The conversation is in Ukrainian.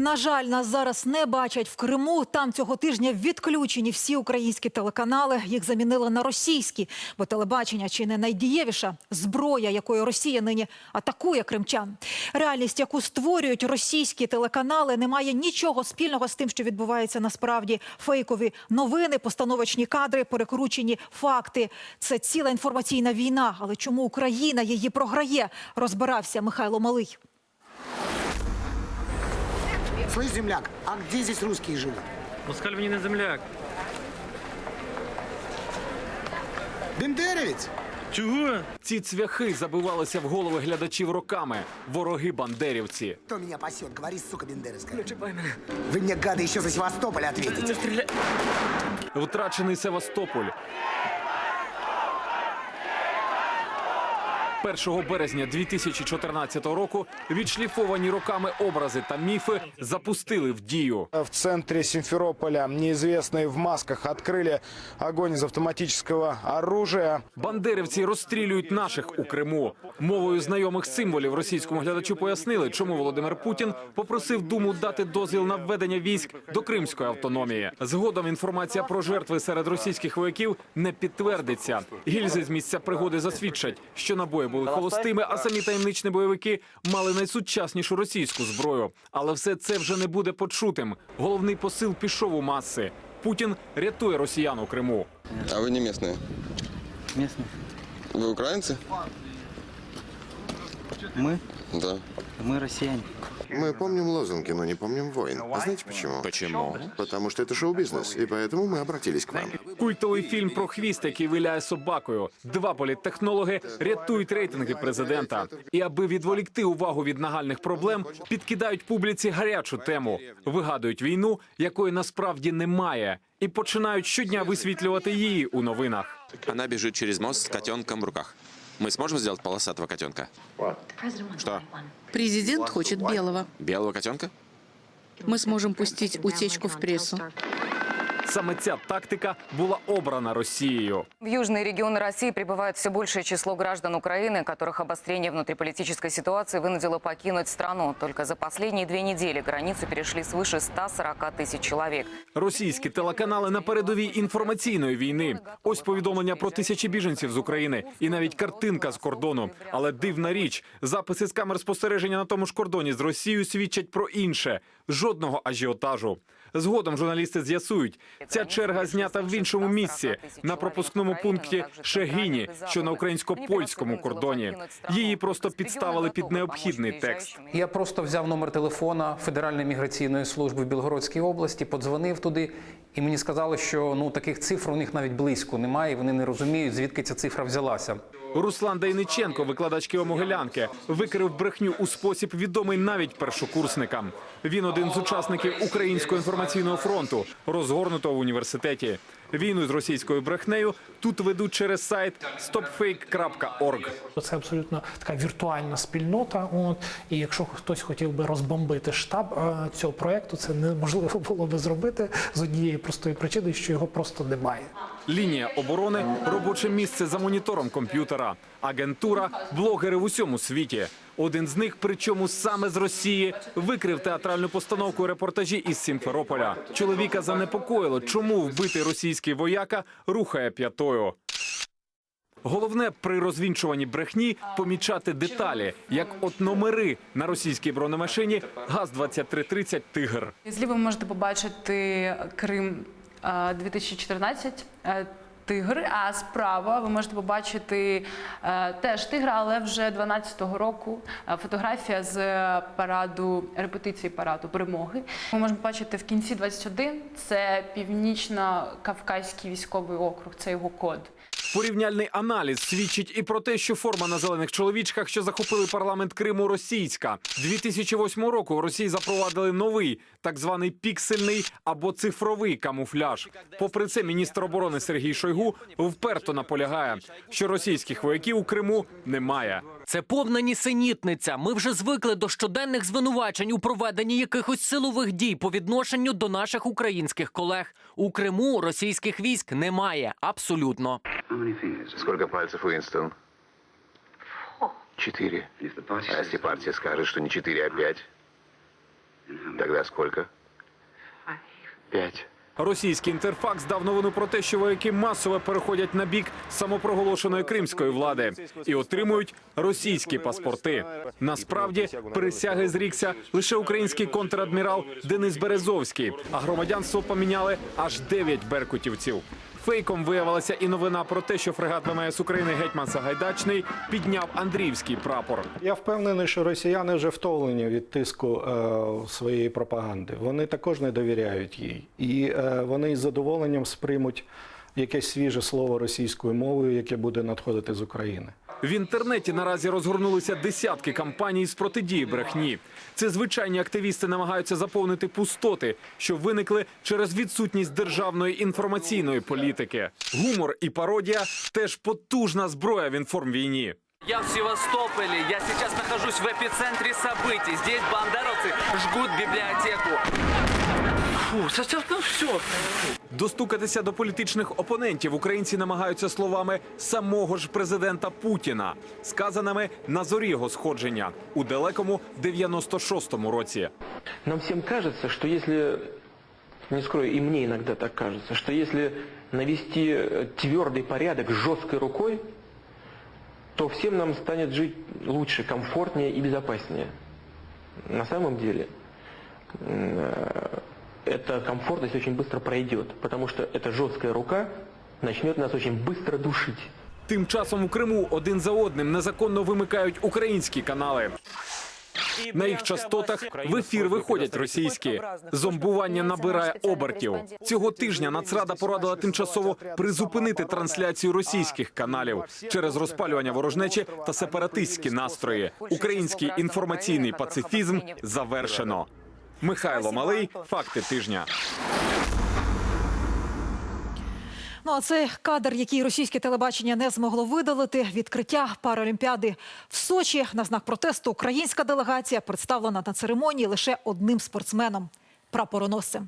На жаль, нас зараз не бачать в Криму. Там цього тижня відключені всі українські телеканали. Їх замінили на російські, бо телебачення чи не найдієвіша зброя, якою Росія нині атакує кримчан. Реальність, яку створюють російські телеканали, не має нічого спільного з тим, що відбувається насправді. Фейкові новини, постановочні кадри, перекручені факти. Це ціла інформаційна війна. Але чому Україна її програє? Розбирався Михайло Малий. Слышь, земляк, а где здесь русские живут? Москаль мені не земляк. Бендеровец? Чого? Ці цвяхи забивалися в голови глядачів роками. Вороги бандерівці. Кто меня пасет? Говори, сука бендеровская. Вы мне, гады, еще за Севастополь ответите. Втрачений Севастополь. 1 березня 2014 року відшліфовані роками образи та міфи запустили в дію. В центре Симферополя неизвестные в масках открыли огонь из автоматического оружия. Бандерівці розстрілюють наших у Криму. Мовою знайомих символів російському глядачу пояснили, чому Володимир Путін попросив Думу дати дозвіл на введення військ до Кримської автономії. Згодом інформація про жертви серед російських вояків не підтвердиться. Гільзи з місця пригоди засвідчать, що набої були холостими, а самі таємничні бойовики мали найсучаснішу російську зброю. Але все це вже не буде почутим. Головний посил пішов у маси. Путін рятує росіян у Криму. А вы не местные? Местные. Вы украинцы? Мы? Да. Мы россияне. Мы помним лозунги, но не помним войн. А знаете почему? Почему? Потому что это шоу-бизнес, и поэтому мы обратились к вам. Культовий фільм про хвіст, який виляє собакою. Два політтехнологи рятують рейтинги президента. І аби відволікти увагу від нагальних проблем, підкидають публіці гарячу тему, вигадують війну, якої насправді немає, і починають щодня висвітлювати її у новинах. Она бежит через мост с котенком в руках. Мы сможем сделать полосатого котенка? Что? Президент хочет белого. Белого котенка? Мы сможем пустить утечку в прессу. Саме ця тактика була обрана Росією. В южные регионы России прибывает все большее число граждан Украины, которых обострение внутриполитической ситуации вынудило покинуть страну. Только за последние две недели границу перешли свыше 140 тысяч человек. Російські телеканали на передовій інформаційної війни. Ось повідомлення про тисячі біженців з України і навіть картинка з кордону. Але дивна річ, записи з камер спостереження на тому ж кордоні з Росією свідчать про інше жодного ажіотажу. Згодом журналісти з'ясують, ця черга знята в іншому місці на пропускному пункті Шегині, що на українсько-польському кордоні. Її просто підставили під необхідний текст. Я просто взяв номер телефона Федеральної міграційної служби в Білгородській області, подзвонив туди, і мені сказали, що ну таких цифр у них навіть близько немає. і Вони не розуміють, звідки ця цифра взялася. Руслан Дейниченко, викладач Києво-Могилянки, викрив брехню у спосіб відомий навіть першокурсникам. Він один з учасників Українського інформаційного фронту, розгорнутого в університеті. Війну з російською брехнею тут ведуть через сайт stopfake.org. Це абсолютно така віртуальна спільнота. От і якщо хтось хотів би розбомбити штаб е, цього проекту, це неможливо було би зробити з однієї простої причини, що його просто немає. Лінія оборони, робоче місце за монітором комп'ютера, агентура, блогери в усьому світі. Один з них, причому саме з Росії, викрив театральну постановку репортажі із Сімферополя. Чоловіка занепокоїло, чому вбитий російський вояка рухає п'ятою. Головне при розвінчуванні брехні помічати деталі, як от номери на російській бронемашині ГАЗ-2330 «Тигр». Зліва можете побачити Крим е, 2014. Е, Тигр, а справа ви можете побачити е, теж тигра, але вже 12-го року е, фотографія з параду репетиції параду перемоги. Ми можемо бачити в кінці 21 це північно-кавказький військовий округ, це його код. Порівняльний аналіз свідчить і про те, що форма на зелених чоловічках, що захопили парламент Криму, російська. 2008 року в Росії запровадили новий так званий піксельний або цифровий камуфляж. Попри це, міністр оборони Сергій Шойгу вперто наполягає, що російських вояків у Криму немає. Це повна нісенітниця. Ми вже звикли до щоденних звинувачень у проведенні якихось силових дій по відношенню до наших українських колег. У Криму російських військ немає абсолютно. Сколько пальцев, Уинстон? Четыре. А если партия скажет, что не четыре, а пять? Тогда сколько? Пять. Російський інтерфакс дав новину про те, що вояки масово переходять на бік самопроголошеної кримської влади і отримують російські паспорти. Насправді присяги зрікся лише український контрадмірал Денис Березовський, а громадянство поміняли аж дев'ять беркутівців. Фейком виявилася і новина про те, що фрегат ВМС України Гетьман Сагайдачний підняв Андріївський прапор. Я впевнений, що росіяни вже втовлені від тиску е, своєї пропаганди. Вони також не довіряють їй, і е, вони із задоволенням сприймуть якесь свіже слово російською мовою, яке буде надходити з України. В інтернеті наразі розгорнулися десятки кампаній з протидії брехні. Це звичайні активісти намагаються заповнити пустоти, що виникли через відсутність державної інформаційної політики. Гумор і пародія теж потужна зброя в інформвійні. Я в Севастополе. Я сейчас нахожусь в эпицентре событий. Здесь бандеровцы жгут библиотеку. Фу, це, це, ну все. Достукатися до політичних опонентів українці намагаються словами самого ж президента Путіна, сказаними на зорі його сходження у далекому 96-му році. Нам всем кажется, что если, не скрою, и мне иногда так кажется, что если навести э, твердый порядок жесткой рукой, то всем нам станет жить лучше, комфортнее и безопаснее. На самом деле, м, э, эта комфортность очень быстро пройдет, потому что эта жесткая рука начнет нас очень быстро душить. Тим часом у Криму один за одним незаконно вимикають українські канали. На їх частотах в ефір виходять російські. Зомбування набирає обертів. Цього тижня Нацрада порадила тимчасово призупинити трансляцію російських каналів через розпалювання ворожнечі та сепаратистські настрої. Український інформаційний пацифізм завершено. Михайло Малий, факти тижня. Ну а це кадр, який російське телебачення не змогло видалити. Відкриття Паралімпіади в Сочі на знак протесту. Українська делегація представлена на церемонії лише одним спортсменом прапороносцем.